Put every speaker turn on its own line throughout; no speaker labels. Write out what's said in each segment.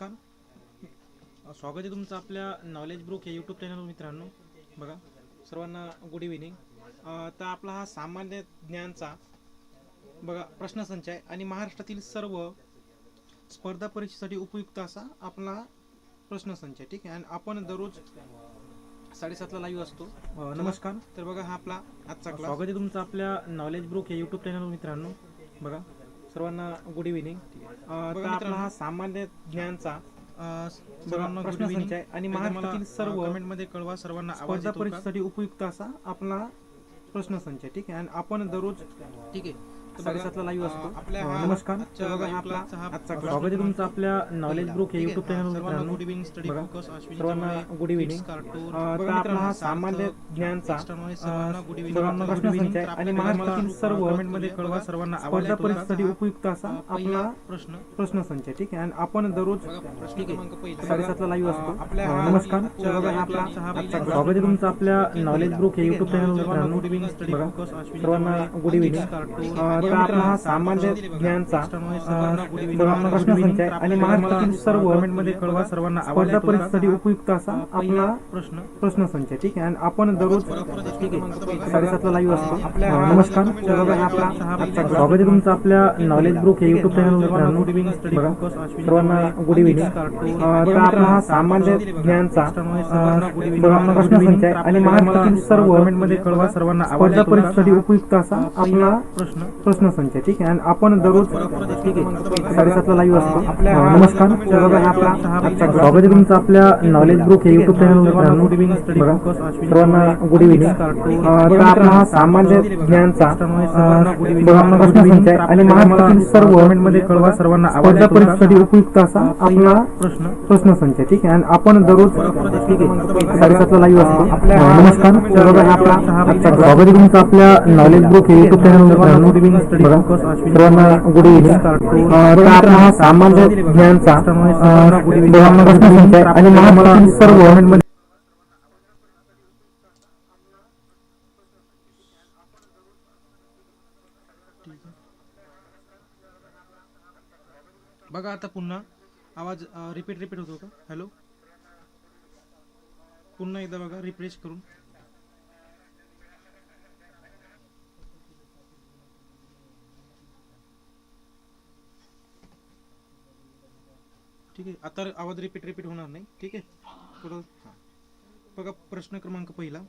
नमस्कार. स्वागत आहे तुमचं आपल्या नॉलेज ब्रुक या यूट्यूब चॅनल मित्रांनो. बघा सर्वांना गुड इव्हिनिंग तर आपला हा सामान्य ज्ञानचा बघा प्रश्नसंच आहे आणि महाराष्ट्रातील सर्व स्पर्धा परीक्षेसाठी उपयुक्त असा आपला प्रश्नसंच आहे ठीक आहे? आणि आपण दररोज साडेसातला लाईव्ह असतो. नमस्कार. तर बघा हा आपला आजचा स्वागत आहे तुमचं आपल्या नॉलेज ब्रुक या यूट्यूब चॅनल मित्रांनो. बघा सर्वांना गुड इव्हिनिंग तर आपला हा सामान्य ज्ञानचा सर्वांना प्रश्नसंच आहे आणि महाराष्ट्रातील सर्व कमेंटमध्ये कळवा सर्वांना स्पर्धा परीक्षेसाठी उपयुक्त असा आपला प्रश्नसंच ठीक आहे? आणि आपण दररोज ठीक आहे. साडेसातला लाईव्ह असतो. आपल्या नमस्कार. तर बघा हा आपला आजचा क्लास स्वागत आहे तुमचं आपल्या नॉलेज या यूट्यूब चॅनल सर्वांना गुड इव्हिनिंग तर आपला हा सामान्य ज्ञानचा सर्वांना प्रश्नसंच आहे आणि महाराष्ट्रातील सर्व कमेंटमध्ये कळवा सर्वांना स्पर्धा परीक्षेसाठी उपयुक्त असा आपला प्रश्न. प्रश्नसंच आहे ठीक आहे. आणि आपण दररोज ठीक आहे. साडेसातला लाईव्ह असतो. नमस्कार. हा क्लास. स्वागत आहे तुमचं आपल्या नॉलेज ब्रुक या यूट्यूब चॅनल सर्वांना गुड इव्हिनिंग तर आपला हा सामान्य ज्ञानचा प्रश्नसंच आहे आणि महाराष्ट्रातील सर्व कमेंटमध्ये कळवा सर्वांना स्पर्धा परीक्षेसाठी उपयुक्त असा आपला प्रश्न. प्रश्नसंच आहे ठीक आहे. आणि आपण दररोज ठीक आहे. साडेसातला लाईव्ह असतो. नमस्कार. हा आपला. स्वागत आहे तुमचं आपल्या नॉलेज ब्रुक या यूट्यूब चॅनल बघा. सर्वांना गुड इव्हिनिंग तर आपला हा सामान्य ज्ञानचा सर्वांना प्रश्नसंच आहे आणि महाराष्ट्रातील सर्व कमेंटमध्ये कळवा सर्वांना स्पर्धा परीक्षेसाठी उपयुक्त असा आपला प्रश्न प्रश्नसंच आहे ठीक आहे? आणि आपण दररोज ठीक आहे. साडेसातला लाईव्ह असतो. नमस्कार. हा क्लास. स्वागत आहे. तुमचं आपल्या नॉलेज ब्रुक या यूट्यूब चॅनल सर्वांना गुड इव्हिनिंग तर आपला हा सामान्य ज्ञानचा प्रश्नसंच आहे आणि महाराष्ट्रातील सर्व कमेंटमध्ये कळवा सर्वांना स्पर्धा परीक्षेसाठी उपयुक्त असा आपला प्रश्न. प्रश्नसंच आहे ठीक आहे? आणि आपण दररोज ठीक आहे. साडेसातला लाईव्ह असतो. नमस्कार. हा क्लास. स्वागत आहे तुमचं आपल्या नॉलेज ब्रुक या यूट्यूब चॅनल बघा सर्वांना गुड तर हा सामान्य ज्ञानचा आणि सर्व बघा आता पुन्हा. आवाज रिपीट रिपीट होतो का? हॅलो पुन्हा एकदा बघा रिफ्रेश करून. ठीक आहे. आता आवाज रिपीट रिपीट होणार नाही. ठीक आहे? थोडं हां. बघा प्रश्न क्रमांक पहिला.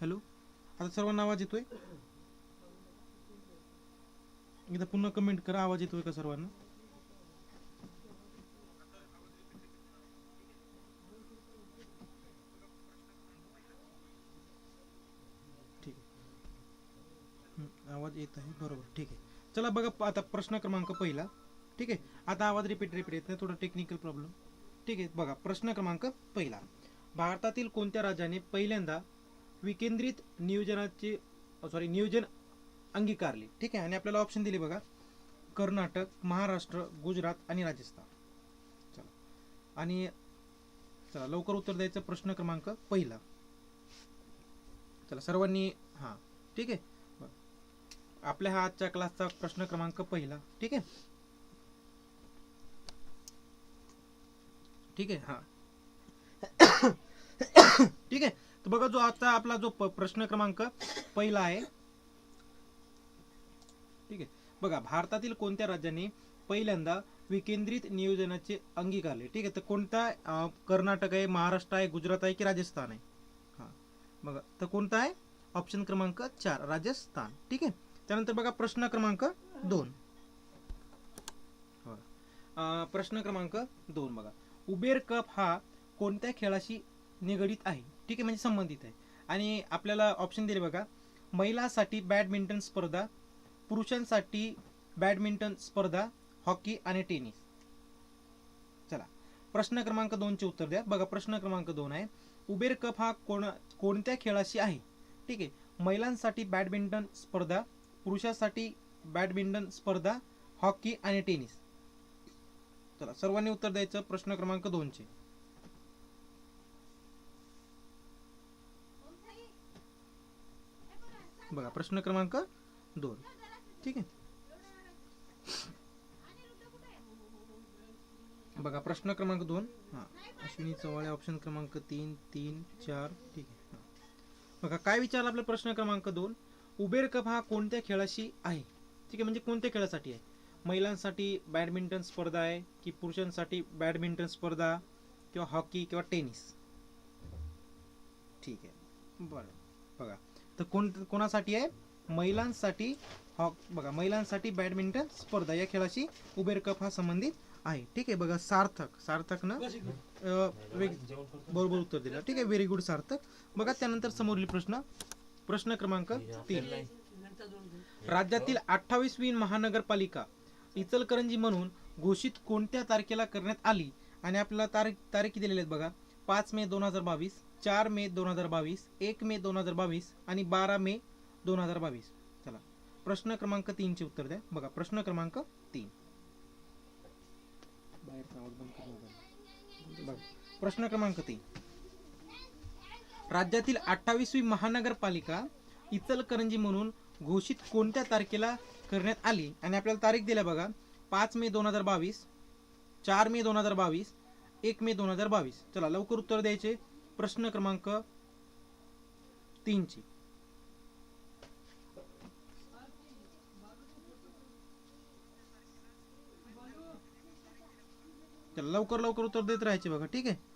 हॅलो? आता सर्वांना आवाज येतोय? एकदा पुन्हा कमेंट करा. आवाज येतोय का सर्वांना? ठीक आवाज येत आहे. बरोबर. ठीक आहे. चला बघा आता प्रश्न क्रमांक पहिला. ठीक आहे? आता आवाज रिपीट रिपीट येत नाही थोडा टेक्निकल प्रॉब्लेम ठीक आहे? बघा प्रश्न क्रमांक पहिला. भारतातील कोणत्या राज्याने पहिल्यांदा विकेंद्रित नियोजनाचे सॉरी नियोजन अंगीकारले? ठीक आहे? आणि आपल्याला ऑप्शन दिले बघा. कर्नाटक महाराष्ट्र गुजरात आणि राजस्थान. चला. आणि चला लवकर उत्तर द्यायचं प्रश्न क्रमांक पहिला. चला सर्वांनी हां. ठीक आहे? आपल्या हा आजच्या क्लासचा प्रश्न क्रमांक पहिला. ठीक आहे? ठीक आहे? हा. ठीक आहे? तर बघा जो आजचा आपला जो प्रश्न क्रमांक पहिला आहे. ठीक आहे? बघा भारतातील कोणत्या राज्याने पहिल्यांदा विकेंद्रित नियोजनाचे अंगीकारले? ठीक आहे? तर कोणता कर्नाटक आहे महाराष्ट्र आहे गुजरात आहे की राजस्थान आहे? हा. बघा तर कोणता आहे? ऑप्शन क्रमांक चार राजस्थान. ठीक आहे? त्यानंतर बघा प्रश्न क्रमांक दोन. प्रश्न क्रमांक दोन बघा. उबेर कप हा कोणत्या खेळाशी निगडीत आहे? ठीक आहे म्हणजे संबंधित आहे. आणि आपल्याला ऑप्शन दिले बघा. महिलांसाठी बॅडमिंटन स्पर्धा पुरुषांसाठी बॅडमिंटन स्पर्धा हॉकी आणि टेनिस चला. प्रश्न क्रमांक दोनचे उत्तर द्या. बघा प्रश्न क्रमांक दोन आहे. उबेर कप हा कोण कोणत्या खेळाशी आहे? ठीक आहे. महिलांसाठी बॅडमिंटन स्पर्धा पुरुषांसाठी बॅडमिंटन स्पर्धा हॉकी आणि टेनिस. चला सर्वांनी उत्तर द्यायचं प्रश्न क्रमांक दोनचे. बघा प्रश्न क्रमांक दोन. ठीक आहे. बघा प्रश्न क्रमांक दोन. हां अश्विनी चव्हाळे ऑप्शन क्रमांक तीन तीन चार. ठीक आहे. बघा काय विचारलं आपला प्रश्न क्रमांक दोन? उबेर कप हा कोणत्या खेळाशी आहे? ठीक आहे म्हणजे कोणत्या खेळासाठी आहे? महिलांसाठी बॅडमिंटन स्पर्धा आहे की पुरुषांसाठी बॅडमिंटन स्पर्धा किंवा हॉकी किंवा टेनिस? ठीक आहे. बरं. बघा. तर कोण कोणासाठी आहे? महिलांसाठी हॉक बघा महिलांसाठी बॅडमिंटन स्पर्धा या खेळाशी उबेर कप हा संबंधित आहे. ठीक आहे बघा सार्थक. सार्थकनं वेग बरोबर उत्तर दिलं. ठीक आहे व्हेरी गुड सार्थक. बघा त्यानंतर समोरील प्रश्न. प्रश्न क्रमांक तीन. राज्यातील अठ्ठावीसवी महानगरपालिका इचलकरंजी म्हणून घोषित कोणत्या तारखेला करण्यात आली आणि आपल्याला तारीख तारीख दिलेल्या आहेत बघा. पाच मे दोन हजार बावीस चार मे दोन हजार बावीस एक मे दोन हजार बावीस आणि बारा मे दोन हजार बावीस. चला. प्रश्न क्रमांक तीनचे उत्तर द्या. बघा प्रश्न क्रमांक तीन. प्रश्न क्रमांक तीन. राज्यातील अठ्ठावीसवी महानगरपालिका इचलकरंजी म्हणून घोषित कोणत्या तारखेला करण्यात आली? आणि आपल्याला तारीख दिल्या बघा. पाच मे दोन हजार बावीस चार मे दोन हजार बावीस एक मे दोन हजार बावीस. चला लवकर उत्तर द्यायचे. प्रश्न क्रमांक तीनची. चला लवकर लवकर उत्तर देत राहायचे बघा. ठीक आहे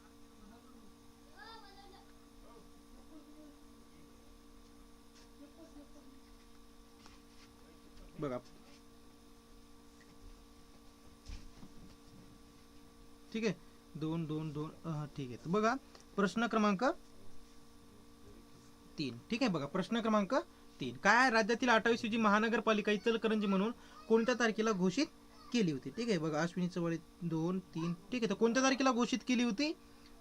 बघा ठीक आहे दोन ठीक आहे. तर बघा प्रश्न क्रमांक तीन. ठीक आहे बघा प्रश्न क्रमांक तीन. काय आहे? राज्यातील अठ्ठावीसवी जी महानगरपालिका इचलकरंजी म्हणून कोणत्या तारखेला घोषित केली होती? ठीक आहे बघा अश्विनी चव्हाळे दोन तीन. ठीक आहे तर कोणत्या तारखेला घोषित केली होती?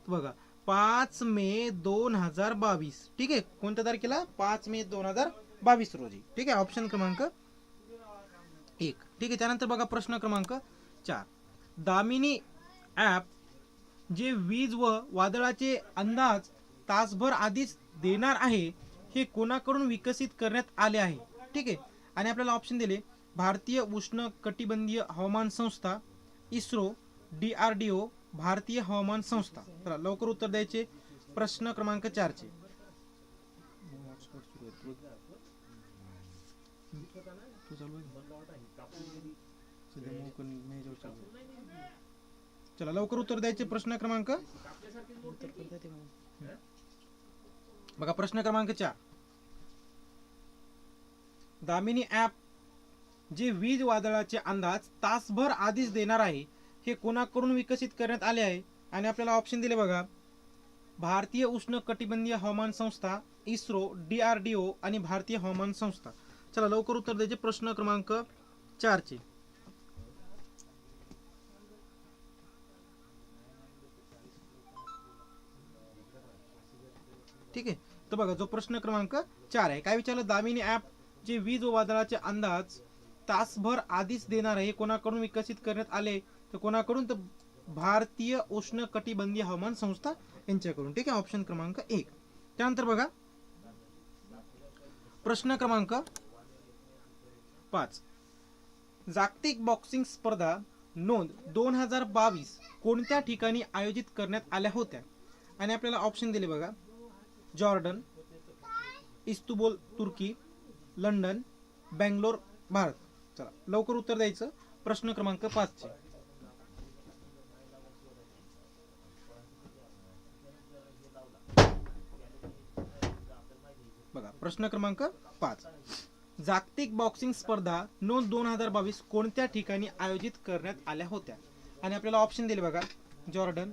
बघा पाच मे दोन हजार बावीस. ठीक आहे कोणत्या तारखेला? पाच मे दोन हजार बावीस रोजी. ठीक आहे ऑप्शन क्रमांक एक. ठीक आहे त्यानंतर बघा प्रश्न क्रमांक चार. दामिनी ॲप जे वीज व वादळाचे अंदाज तासभर आधीच देणार आहे हे कोणाकडून विकसित करण्यात आले आहे? ठीक आहे. आणि आपल्याला ऑप्शन दिले. भारतीय उष्ण कटिबंधीय हवामान संस्था ISRO D R D O भारतीय हवामान संस्था. चला लवकर उत्तर द्यायचे. प्रश्न क्रमांक चारचे. तू चला लवकर उत्तर द्यायचे प्रश्न क्रमांक. बघा प्रश्न क्रमांक चार. दामिनी ॲप जे वीज वादळाचे अंदाज तासभर आधीच देणार आहे हे कोणाकडून विकसित करण्यात आले आहे? आणि आपल्याला ऑप्शन दिले बघा. भारतीय उष्ण कटिबंधीय हवामान संस्था ISRO D R D O आणि भारतीय हवामान संस्था. चला लवकर उत्तर द्यायचे प्रश्न क्रमांक चारचे. ठीक आहे? तर बघा जो प्रश्न क्रमांक चार आहे. काय विचारलं? दामिनी ॲप जे वीज व वादळाचे अंदाज तासभर आधीच देणार आहे. कोणाकडून विकसित करण्यात आले? तर कोणाकडून? तर भारतीय उष्ण कटिबंधीय हवामान संस्था यांच्याकडून. ठीक आहे? ऑप्शन क्रमांक एक. त्यानंतर बघा. प्रश्न क्रमांक पाच. जागतिक बॉक्सिंग स्पर्धा नोंद दोन हजार बावीस कोणत्या ठिकाणी आयोजित करण्यात आल्या होत्या? आणि आपल्याला ऑप्शन दिले बघा. जॉर्डन इस्तुबोल तुर्की लंडन बँगलोर भारत. चला लवकर उत्तर द्यायचं. प्रश्न क्रमांक पाचचे बघा प्रश्न क्रमांक पाच. जागतिक बॉक्सिंग स्पर्धा नोंद दोन हजार बावीस कोणत्या ठिकाणी आयोजित करण्यात आल्या होत्या? आणि आपल्याला ऑप्शन दिले बघा. जॉर्डन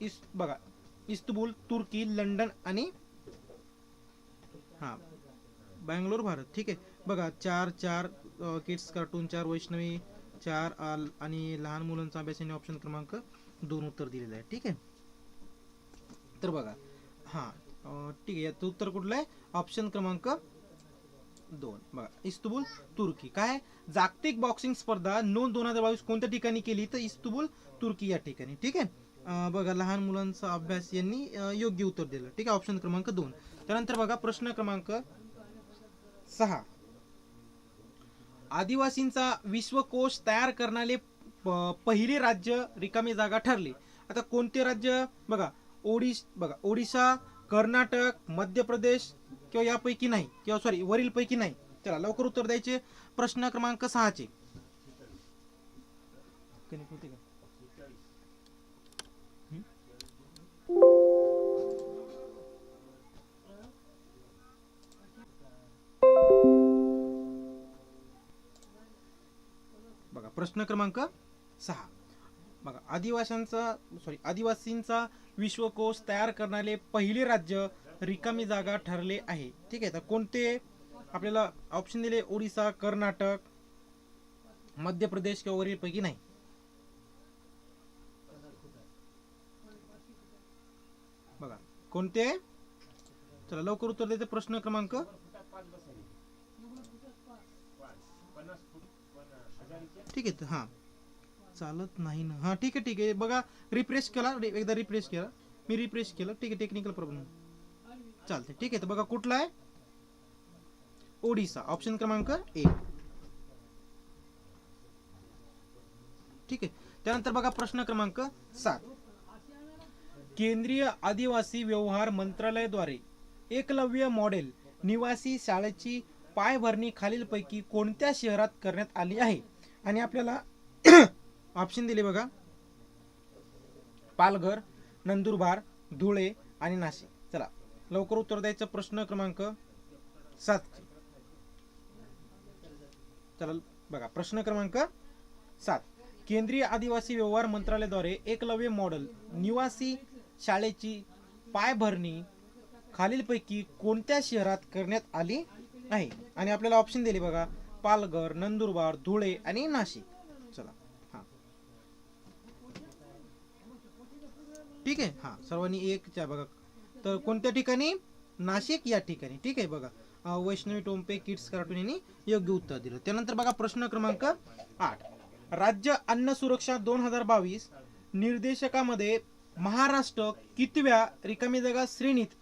इस बघा इस्तबुल तुर्की लंडन आणि हा बँगलोर भारत. ठीक आहे. बघा चार चार किड्स कार्टून चार वैष्णवी चार आल आणि लहान मुलांचा अभ्यास यांनी ऑप्शन क्रमांक दोन उत्तर दिलेलं आहे. ठीक आहे? तर बघा हां ठीक आहे. याचं उत्तर कुठलं आहे? ऑप्शन क्रमांक दोन. बघा इस्तुबुल तुर्की. काय जागतिक बॉक्सिंग स्पर्धा नोंद दोन हजार बावीस कोणत्या ठिकाणी केली? तर इस्तुबुल तुर्की या ठिकाणी. ठीक आहे? बघा लहान मुलांचा अभ्यास यांनी योग्य उत्तर दिलं. ठीक आहे ऑप्शन क्रमांक दोन. त्यानंतर बघा प्रश्न क्रमांक सहा. आदिवासींचा विश्वकोश तयार करणारे प- पहिले राज्य रिकामी जागा ठरले. आता कोणते राज्य? बघा ओडिश बघा ओडिशा कर्नाटक मध्य प्रदेश किंवा यापैकी नाही. किंवा सॉरी वरील पैकी नाही. चला लवकर उत्तर द्यायचे. प्रश्न क्रमांक सहाचे. प्रश्न क्रमांक सहा. बघा आदिवासांचा सॉरी आदिवासींचा विश्वकोश तयार करणारे पहिले राज्य रिकामी जागा ठरले आहे. ठीक आहे तर कोणते? आपल्याला ऑप्शन दिले ओडिसा कर्नाटक मध्य प्रदेश किंवा वरील पैकी नाही. बघा कोणते? चला लवकर उत्तर द्यायचं प्रश्न क्रमांक ठीक आहे हां. चालत नाही ना. हां ठीक आहे ठीक आहे. बघा रिफ्रेश केला. एकदा रिफ्रेश केला. मी रिफ्रेश केलं. ठीक आहे टेक्निकल प्रॉब्लेम चालते ठीक आहे तर बघा कुठला आहे? ओडिसा. ऑप्शन क्रमांक एक ठीक आहे. त्यानंतर बघा प्रश्न क्रमांक सात. केंद्रीय आदिवासी व्यवहार मंत्रालयाद्वारे एकलव्य मॉडेल निवासी शाळेची पायभरणी खालीलपैकी कोणत्या शहरात करण्यात आली आहे? आणि आपल्याला ऑप्शन दिले बघा. पालघर नंदुरबार धुळे आणि नाशिक. चला लवकर उत्तर द्यायचं प्रश्न क्रमांक सात. चला बघा प्रश्न क्रमांक सात. केंद्रीय आदिवासी व्यवहार मंत्रालयाद्वारे एकलव्य मॉडेल निवासी शाळेची पायभरणी खालीलपैकी कोणत्या शहरात करण्यात आली आहे? आणि आपल्याला ऑप्शन दिले बघा. पालघर नंदुरबार धुळे आणि नाशिक. चला. हा. ठीक आहे? हा. सर्वांनी एकच्या बघा. तर कोणत्या ठिकाणी? नाशिक या ठिकाणी. ठीक आहे बघा. वैष्णवी टोंपे किड्स कार्टून यांनी योग्य उत्तर दिलं. त्यानंतर बघा प्रश्न क्रमांक आठ. राज्य अन्न सुरक्षा दोन हजार बावीस निर्देशकामध्ये महाराष्ट्र कितव्या रिकामी जागा श्रेणीत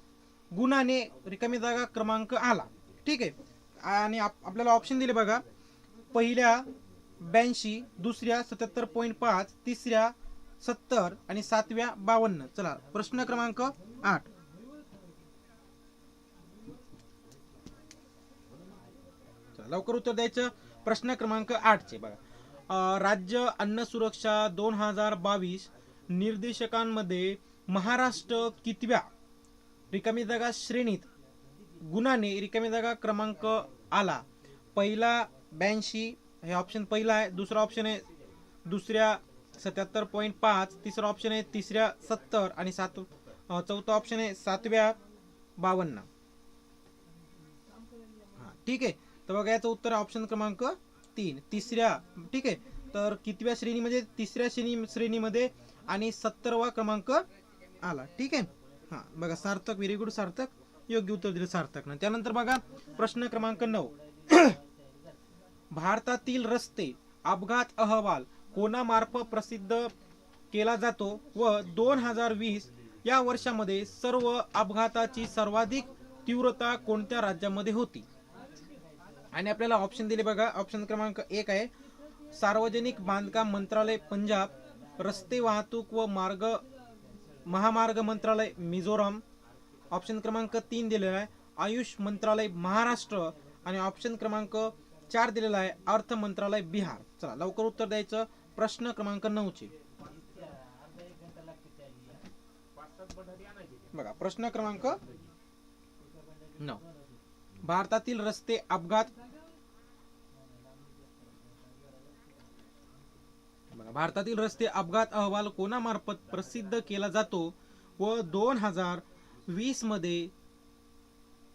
गुणाने रिकामी जागा क्रमांक आला? ठीक आहे. आणि आप- आपल्याला ऑप्शन दिले बघा. पहिल्या ब्याऐंशी दुसऱ्या सत्याहत्तर पॉईंट पाच तिसऱ्या सत्तर आणि सातव्या बावन्न. चला प्रश्न क्रमांक आठ. चला, लवकर उत्तर द्यायचं. प्रश्न क्रमांक आठचे बघा. राज्य अन्न सुरक्षा दोन हजार बावीस निर्देशकांमध्ये महाराष्ट्र कितव्या? रिकामी जागा श्रेणीत. गुणाने रिकामी जागा क्रमांक आला. पहिला ब्याऐंशी हे ऑप्शन पहिला आहे दुसरा ऑप्शन आहे दुसऱ्या सत्याहत्तर पॉईंट पाच तिसरा ऑप्शन आहे तिसऱ्या सत्तर आणि सात चौथा ऑप्शन आहे सातव्या बावन्न. हां ठीक आहे. तर बघा याचं उत्तर ऑप्शन क्रमांक तीन. तिसऱ्या ठीक आहे. तर कितव्या श्रेणीमध्ये? तिसऱ्या श्रेणी श्रेणीमध्ये आणि सत्तरवा क्रमांक आला. ठीक आहे? हां बघा सार्थक व्हेरी गुड सार्थक. योग्य उत्तर दिलं सार्थक ना त्यानंतर बघा प्रश्न क्रमांक नऊ. भारतातील रस्ते अपघात अहवाल कोणामार्फत प्रसिद्ध केला जातो व दोन हजार वीस या वर्षामध्ये सर्व अपघाताची सर्वाधिक तीव्रता कोणत्या राज्यामध्ये होती? आणि आपल्याला ऑप्शन दिले बघा. ऑप्शन क्रमांक एक आहे सार्वजनिक बांधकाम मंत्रालय पंजाब. रस्ते वाहतूक व मार्ग महामार्ग मंत्रालय मिझोराम. ऑप्शन क्रमांक तीन दिलेला आहे. आयुष मंत्रालय महाराष्ट्र आणि ऑप्शन क्रमांक चार दिलेला आहे. अर्थ मंत्रालय बिहार. चला लवकर उत्तर द्यायचं. प्रश्न क्रमांक नऊचे बघा प्रश्न क्रमांक नऊ. भारतातील रस्ते अपघात बघा भारतातील रस्ते अपघात अहवाल कोणामार्फत प्रसिद्ध केला जातो? व दोन हजार वीसमध्ये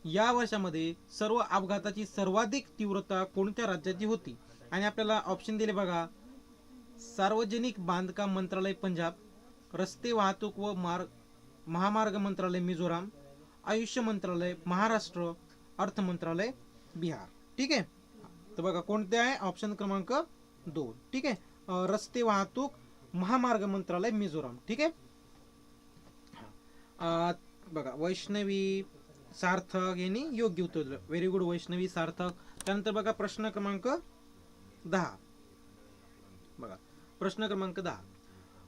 या वर्षामध्ये सर्व अपघाताची सर्वाधिक तीव्रता कोणत्या राज्याची होती? आणि आपल्याला ऑप्शन दिले बघा. सार्वजनिक बांधकाम मंत्रालय पंजाब रस्ते वाहतूक व मार्ग महामार्ग मंत्रालय मिझोराम आयुष्य मंत्रालय महाराष्ट्र अर्थ मंत्रालय बिहार. ठीक आहे? तर बघा कोणते आहे? ऑप्शन क्रमांक दोन. ठीक आहे? रस्ते वाहतूक महामार्ग मंत्रालय मिझोराम. ठीक आहे? बघा वैष्णवी सार्थक यांनी योग्य उत्तर दिलं. Very good Vaishnavi Sarthak. त्यानंतर बघा प्रश्न क्रमांक दहा. बघा प्रश्न क्रमांक दहा.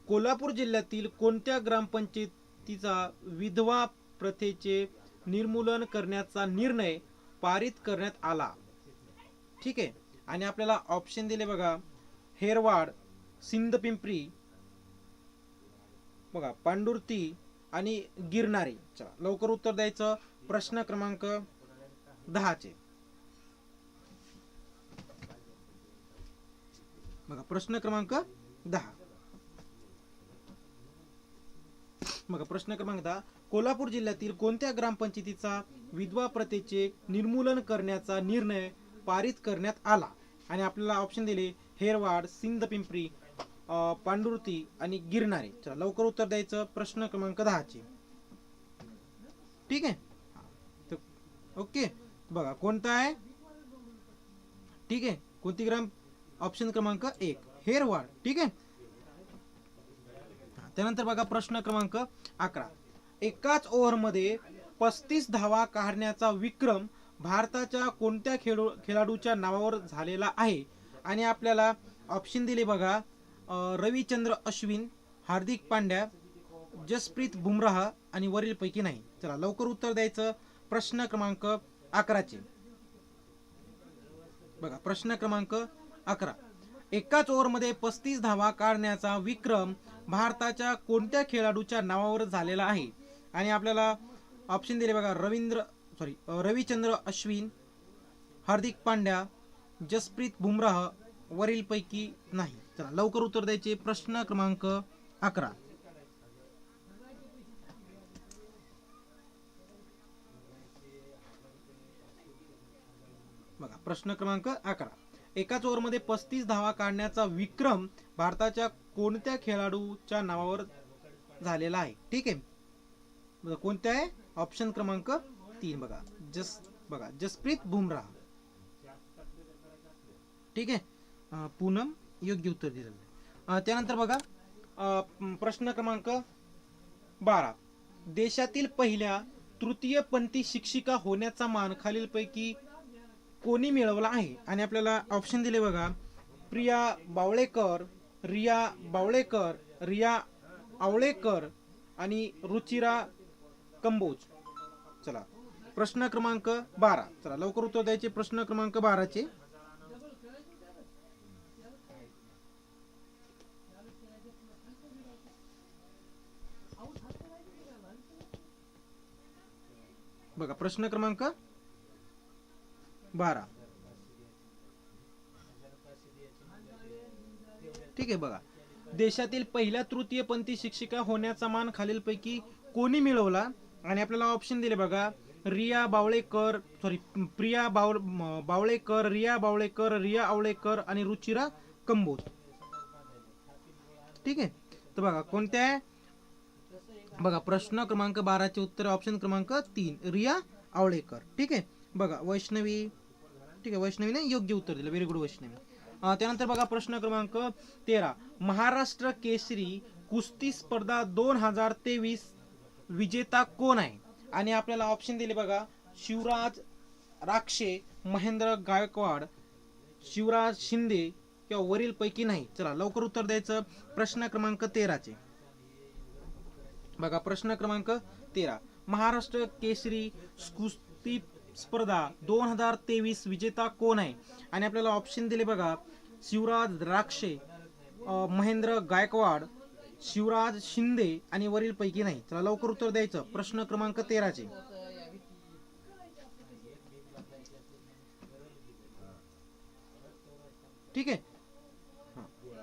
कोल्हापूर जिल्ह्यातील कोणत्या ग्रामपंचायतीचा विधवा प्रथेचे निर्मूलन करण्याचा निर्णय पारित करण्यात आला? ठीक आहे. आणि आपल्याला ऑप्शन दिले बघा हेरवाड सिंदपिंपरी बघा पांडुर्ती आणि गिरणारी. चला लवकर उत्तर द्यायचं. प्रश्न क्रमांक दहाचे. बघा प्रश्न क्रमांक दहा. बघा प्रश्न क्रमांक दहा. कोल्हापूर जिल्ह्यातील कोणत्या ग्रामपंचायतीचा विधवा प्रथेचे निर्मूलन करण्याचा निर्णय पारित करण्यात आला? आणि आपल्याला ऑप्शन दिले हेरवाड सिंदपिंपरी पिंपरी पांडुरती आणि गिरणारे चला लवकर उत्तर द्यायचं. प्रश्न क्रमांक दहाचे. ठीक आहे? ओके. बघा कोणता आहे? ठीक आहे. कोणती ग्राम? ऑप्शन क्रमांक एक. हेरवाड. ठीक आहे? त्यानंतर बघा प्रश्न क्रमांक अकरा. एकाच ओव्हरमध्ये पस्तीस धावा काढण्याचा विक्रम भारताच्या कोणत्या खेळू खेळाडूच्या नावावर झालेला आहे? आणि आपल्याला ऑप्शन दिले बघा रविचंद्र अश्विन हार्दिक पांड्या जसप्रीत बुमराह आणि वरीलपैकी नाही. चला लवकर उत्तर द्यायचं. प्रश्न क्रमांक अकराचे. बघा प्रश्न क्रमांक अकरा. एकाच ओव्हरमध्ये पस्तीस धावा काढण्याचा विक्रम भारताच्या कोणत्या खेळाडूच्या नावावर झालेला आहे? आणि आपल्याला ऑप्शन दिले बघा रवींद्र सॉरी रविचंद्र अश्विन हार्दिक पांड्या जसप्रीत बुमराह वरीलपैकी नाही. करा. लवकर उत्तर द्यायचे प्रश्न क्रमांक अकरा. बघा प्रश्न क्रमांक अकरा. एकाच ओव्हरमध्ये पस्तीस धावा काढण्याचा विक्रम भारताच्या कोणत्या खेळाडूच्या नावावर झालेला आहे? ठीक आहे? कोणत्या आहे? ऑप्शन क्रमांक तीन बघा. जस बघा जसप्रीत बुमराह. ठीक आहे? पूनम योग्य उत्तर दिलेलं आहे त्यानंतर बघा प्रश्न क्रमांक बारा. देशातील पहिल्या तृतीयपंथी शिक्षिका होण्याचा मान खालीलपैकी कोणी मिळवला आहे? आणि आपल्याला ऑप्शन दिले बघा प्रिया बावळेकर रिया बावळेकर रिया आवळेकर आणि रुचिरा कंबोज. चला प्रश्न क्रमांक बारा. चला लवकर उत्तर द्यायचे प्रश्न क्रमांक बाराचे. बघा प्रश्न क्रमांक बारा. ठीक आहे बघा. देशातील पहिल्या तृतीयपंथी शिक्षिका होण्याचा मान खालीलपैकी कोणी मिळवला? आणि आपल्याला ऑप्शन दिले बघा. रिया बावळेकर सॉरी प्रिया बावळ बावळेकर रिया बावळेकर रिया आवळेकर आणि रुचिरा कंबोज. ठीक आहे? तर बघा कोणत्या आहे? बघा प्रश्न क्रमांक बाराचे उत्तर ऑप्शन क्रमांक तीन रिया आवळेकर. ठीक आहे? बघा वैष्णवी ठीक आहे वैष्णवीने योग्य उत्तर दिलं. Very good Vaishnavi. त्यानंतर बघा प्रश्न क्रमांक तेरा. महाराष्ट्र केसरी कुस्ती स्पर्धा दोन हजार तेवीस विजेता कोण आहे? आणि आपल्याला ऑप्शन दिले बघा शिवराज राक्षे महेंद्र गायकवाड शिवराज शिंदे किंवा वरील पैकी नाही. चला लवकर उत्तर द्यायचं. प्रश्न क्रमांक तेराचे. बघा प्रश्न क्रमांक तेरा. महाराष्ट्र केसरी कुस्ती स्पर्धा दोन हजार तेवीस विजेता कोण आहे? आणि आपल्याला ऑप्शन दिले बघा शिवराज द्राक्षे महेंद्र गायकवाड शिवराज शिंदे आणि वरील पैकी नाही. चला लवकर उत्तर द्यायचं. प्रश्न क्रमांक तेराचे. ठीक आहे?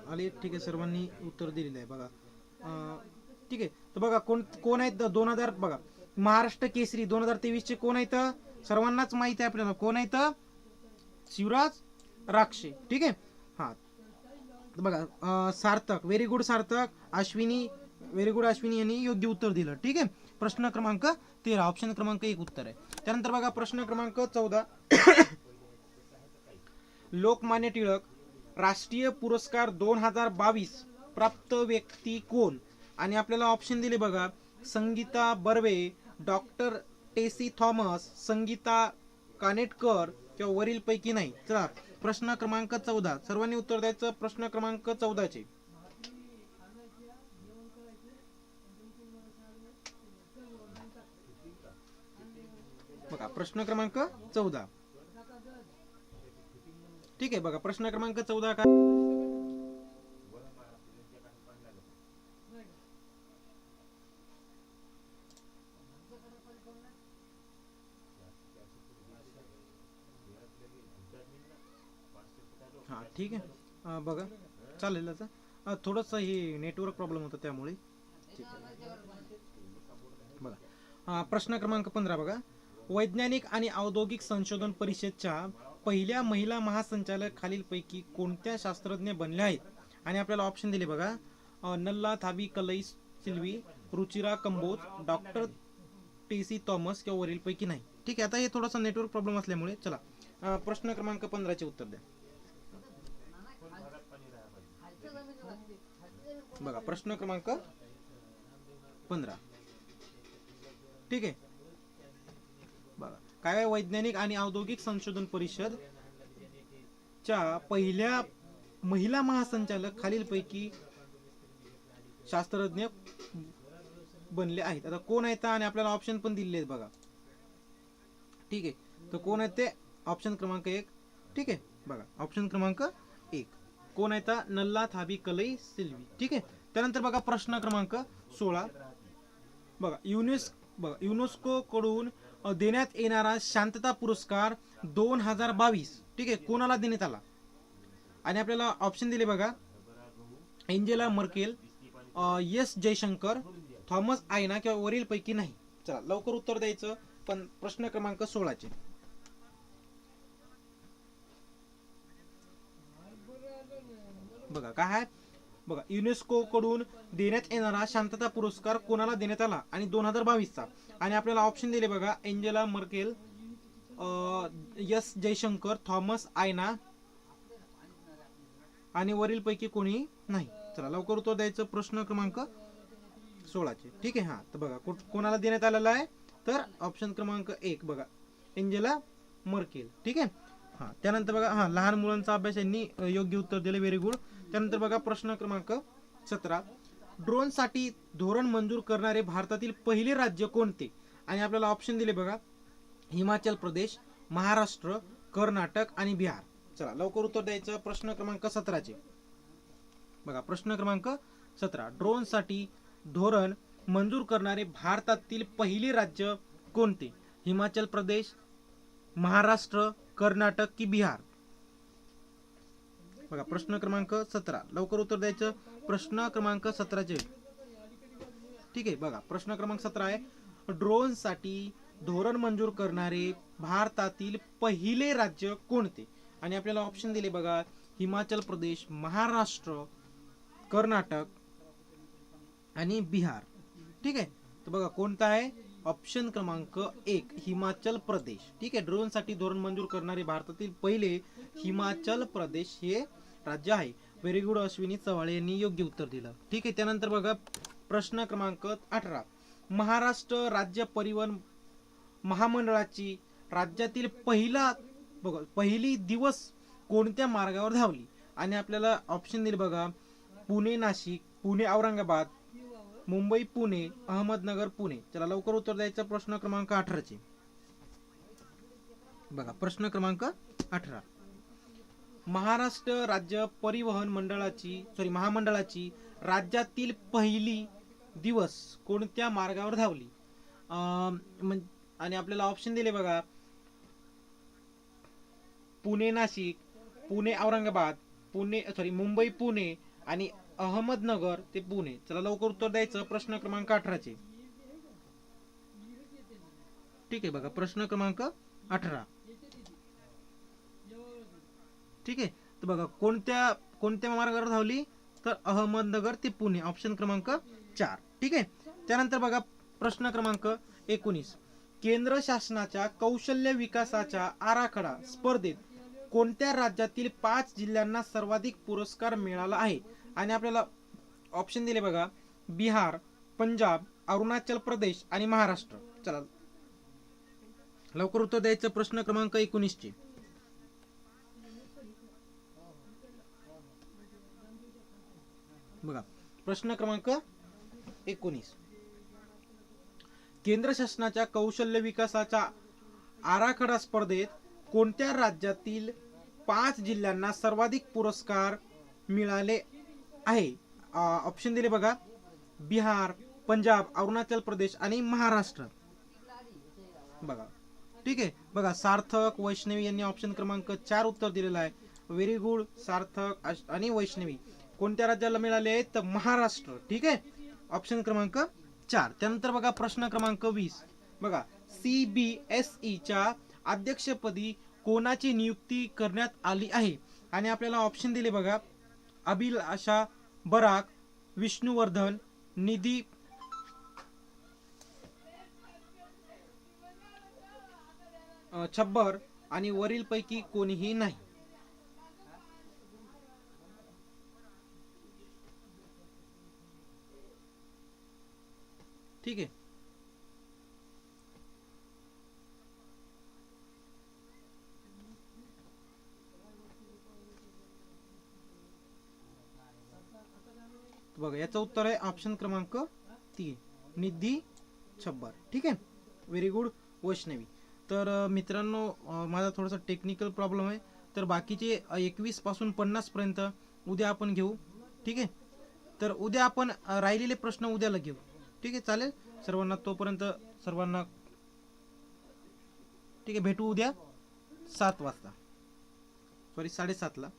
आले ठीक आहे सर्वांनी उत्तर दिलेलं आहे. बघा ठीक आहे. तर बघा कोण कोण आहेत? दोन हजार बघा. महाराष्ट्र केसरी दोन हजार तेवीसचे कोण आहेत? सर्वांनाच माहिती आहे आपल्याला. कोण आहेत? शिवराज राक्षे. ठीक आहे? हा. बघा Sarthak. Very good Sarthak. Ashwini very good Ashwini यांनी योग्य उत्तर दिलं. ठीक आहे? प्रश्न क्रमांक तेरा. ऑप्शन क्रमांक एक उत्तर आहे. त्यानंतर बघा प्रश्न क्रमांक चौदा. लोकमान्य टिळक राष्ट्रीय पुरस्कार दोन हजार बावीस प्राप्त व्यक्ती कोण? आणि आपल्याला ऑप्शन दिले बघा. संगीता बर्वे डॉक्टर टेसी थॉमस संगीता कानेटकर किंवा वरील पैकी नाही. चला प्रश्न क्रमांक चौदा. सर्वांनी उत्तर द्यायचं? प्रश्न क्रमांक चौदाचे. बघा प्रश्न क्रमांक चौदा. ठीक आहे बघा प्रश्न क्रमांक चौदा का? ठीक आहे. बघा. चालेल आता. थोडंसं हे नेटवर्क प्रॉब्लेम होतं त्यामुळे. ठीक आहे बघा प्रश्न क्रमांक पंधरा बघा. वैज्ञानिक आणि औद्योगिक संशोधन परिषदच्या पहिल्या महिला महासंचालक खालीलपैकी कोणत्या शास्त्रज्ञ बनल्या आहेत? आणि आपल्याला ऑप्शन दिले बघा. नल्ला थाबी कलई सिल्वी रुचिरा कंबोज डॉक्टर टेसी थॉमस किंवा वरीलपैकी नाही. ठीक आहे आता हे थोडासा नेटवर्क प्रॉब्लेम असल्यामुळे चला. प्रश्न क्रमांक पंधराचे उत्तर द्या. बघा प्रश्न क्रमांक पंधरा. ठीक आहे? बघा काय वैज्ञानिक आणि औद्योगिक संशोधन परिषद च्या पहिल्या महिला महासंचालक खालीलपैकी शास्त्रज्ञ बनले आहेत. आता कोण आहेत? आणि आपल्याला ऑप्शन पण दिलेले आहेत बघा. ठीक आहे? तर कोण आहेत ते? ऑप्शन क्रमांक एक. ठीक आहे? बघा ऑप्शन क्रमांक कोण कोण तर नल्ला थाबी कलई सिल्वी. ठीक आहे? त्यानंतर बघा प्रश्न क्रमांक सोळा. बघा युनेस बघा युनेस्को कडून देण्यात येणारा शांतता पुरस्कार दोन हजार बावीस. ठीक आहे? कोणाला देण्यात आला? आणि आपल्याला ऑप्शन दिले बघा. Angela Merkel S S Jaishankar Thomas आयना किंवा वरील पैकी नाही. चला लवकर उत्तर द्यायचं पण प्रश्न क्रमांक सोळाचे. बघा काय आहे बघा युनेस्को कडून देण्यात येणारा शांतता पुरस्कार कोणाला देण्यात आला? आणि दोन हजार बावीसचा. आणि आपल्याला ऑप्शन दिले बघा Angela Merkel S Jaishankar Thomas आयना आणि वरील पैकी कोणी नाही. चला लवकर उत्तर द्यायचं प्रश्न क्रमांक सोळाचे. ठीक आहे हा. तर बघा कोणाला देण्यात आलेला आहे? तर ऑप्शन क्रमांक एक बघा एंजेला मर्केल ठीक आहे? हा. त्यानंतर बघा हा लहान मुलांचा अभ्यास यांनी योग्य उत्तर दिले. व्हेरी गुड त्यानंतर बघा प्रश्न क्रमांक सतरा. ड्रोनसाठी धोरण मंजूर करणारे भारतातील पहिले राज्य कोणते? आणि आपल्याला ऑप्शन दिले बघा. हिमाचल प्रदेश महाराष्ट्र कर्नाटक आणि बिहार. चला लवकर उत्तर द्यायचं. प्रश्न क्रमांक सतराचे. बघा प्रश्न क्रमांक सतरा. ड्रोनसाठी धोरण मंजूर करणारे भारतातील पहिले राज्य कोणते? हिमाचल प्रदेश महाराष्ट्र कर्नाटक की बिहार? बघा प्रश्न क्रमांक सतरा. लवकर उत्तर द्यायचं. प्रश्न क्रमांक सतराचे. ठीक आहे बघा प्रश्न क्रमांक सतरा आहे. ड्रोनसाठी धोरण मंजूर करणारे भारतातील पहिले राज्य कोणते? आणि आपल्याला ऑप्शन दिले बघा हिमाचल प्रदेश महाराष्ट्र कर्नाटक आणि बिहार. ठीक आहे? तर बघा कोणता आहे? ऑप्शन क्रमांक एक हिमाचल प्रदेश. ठीक आहे ड्रोनसाठी धोरण मंजूर करणारे भारतातील पहिले हिमाचल प्रदेश हे राज्य आहे. व्हेरी गुड अश्विनी चव्हाळे यांनी योग्य उत्तर दिलं. ठीक आहे त्यानंतर बघा प्रश्न क्रमांक अठरा. महाराष्ट्र राज्य परिवहन महामंडळाची राज्यातील पहिला बघा पहिली दिवस कोणत्या मार्गावर धावली? आणि आपल्याला ऑप्शन दिले बघा पुणे नाशिक पुणे औरंगाबाद मुंबई पुणे अहमदनगर पुणे. चला लवकर उत्तर द्यायचा प्रश्न क्रमांक अठराचे बघा प्रश्न क्रमांक अठरा. महाराष्ट्र राज्य परिवहन मंडळाची सॉरी महामंडळाची राज्यातील पहिली दिवस कोणत्या मार्गावर धावली? आणि आपल्याला ऑप्शन दिले बघा. पुणे नाशिक पुणे औरंगाबाद पुणे सॉरी मुंबई पुणे आणि अहमदनगर ते पुणे. चला लवकर उत्तर द्यायचं. प्रश्न क्रमांक अठराचे. ठीक आहे बघा प्रश्न क्रमांक अठरा. ठीक आहे? तर बघा कोणत्या कोणत्या मार्गावर धावली? तर अहमदनगर ते पुणे. ऑप्शन क्रमांक चार. ठीक आहे? त्यानंतर बघा प्रश्न क्रमांक एकोणीस. केंद्र शासनाच्या कौशल्य विकासाच्या आराखडा स्पर्धेत कोणत्या राज्यातील पाच जिल्ह्यांना सर्वाधिक पुरस्कार मिळाला आहे? आणि आपल्याला ऑप्शन दिले बघा. बिहार पंजाब अरुणाचल प्रदेश आणि महाराष्ट्र. चला. लवकर उत्तर द्यायचं प्रश्न क्रमांक एकोणीसचे बघा. प्रश्न क्रमांक एकोणीस. केंद्र शासनाच्या कौशल्य विकासाच्या आराखडा स्पर्धेत कोणत्या राज्यातील पाच जिल्ह्यांना सर्वाधिक पुरस्कार मिळाले आहे. ऑप्शन दिले बघा. बिहार पंजाब अरुणाचल प्रदेश आणि महाराष्ट्र. बघा. ठीक आहे. बघा सार्थक वैष्णवी यांनी ऑप्शन क्रमांक चार उत्तर दिलेला आहे. व्हेरी गुड सार्थक आणि वैष्णवी. कोणत्या राज्याला मिळाले आहेत? तर महाराष्ट्र. ठीक आहे? ऑप्शन क्रमांक चार. त्यानंतर बघा प्रश्न क्रमांक वीस. बघा सी बी एस ईच्या अध्यक्षपदी कोणाची नियुक्ती करण्यात आली आहे? आणि आपल्याला ऑप्शन दिले बघा अभिलाषा आशा बराक विष्णुवर्धन निधी छब्बर आणि वरीलपैकी कोणीही नाही. ठीक आहे बघा याचं उत्तर आहे ऑप्शन क्रमांक तीन. निधी छब्बर. ठीक आहे? Very good Vaishnavi. तर मित्रांनो माझा थोडासा टेक्निकल प्रॉब्लेम आहे. तर बाकीचे एकवीसपासून पन्नासपर्यंत उद्या आपण घेऊ. ठीक आहे? तर उद्या आपण राहिलेले प्रश्न उद्याला घेऊ. ठीक आहे? चालेल? सर्वांना तोपर्यंत सर्वांना ठीक आहे भेटू उद्या सात वाजता. सॉरी साडेसातला.